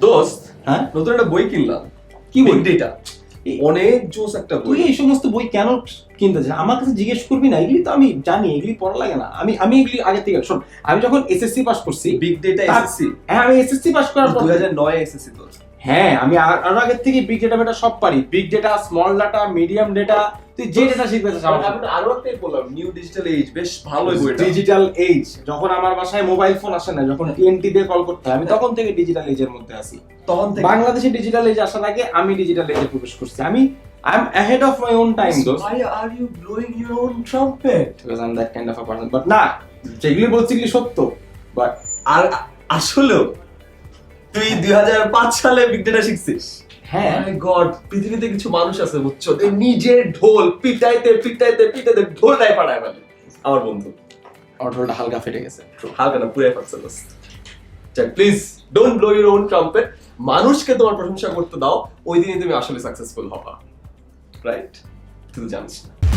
দোস্ত হ্যাঁ? নতুন একটা বই কিনলাম। কি বই? ডেটা অনেক জোস একটা তুই বই। এই সমস্ত বই কেন কিনতে চাই আমার কাছে জিজ্ঞেস করবি না এগুলি তো আমি জানি এগুলি পড়া লাগে না। আমি আমি এগুলি আগে থেকে শোন আমি যখন এসএসসি পাস করছি বিগ ডেটা এসএসসি হ্যাঁ আমি এসএসসি পাস করার পর দুই হাজার নয় এসএসসি তোর হ্যাঁ আমি আর- আরও আগের থেকে বিগ ডেটা বেটা সব পারি। Big data small data medium data তুই যে ডেটা আমার আমি আরও একটাই বললাম নিউ ডিজিটাল এজ বেশ ভালোই বইটা ডিজিটাল এজ যখন আমার বাসায় মোবাইল ফোন আসে না যখন টিএনটি দিয়ে কল করতে হয় আমি তখন থেকে ডিজিটাল এজের মধ্যে আছি। তখন থেকে? বাংলাদেশে ডিজিটাল এজ আসার আগে আমি ডিজিটাল এজে প্রবেশ করছি। আমি I am ahead of my own time দোস্ত। Why are you blowing your own trumpet? because I'm that kind of a person. But না যেগুলি বলছি কি সত্য। বাট আর আসলেও তুই দুই হাজার পাঁচ সালে বিগ ডেটা শিখছিস? হ্যাঁ। গড পৃথিবীতে কিছু মানুষ আছে বুঝছ? যে নিজের ঢোল পিটাইতে পিটাইতে পিটাইতে ঢোল নাই পাড়ায় মানে আমার বন্ধু। অটোটা হালকা ফেটে গেছে। হালকা না পুরে ফাটছে দোস্ত please don't blow your own trumpet মানুষকে তোমার প্রশংসা করতে দাও। ওই দিনই তুমি আসলে সাকসেসফুল হবা। রাইট তুই জানিস না।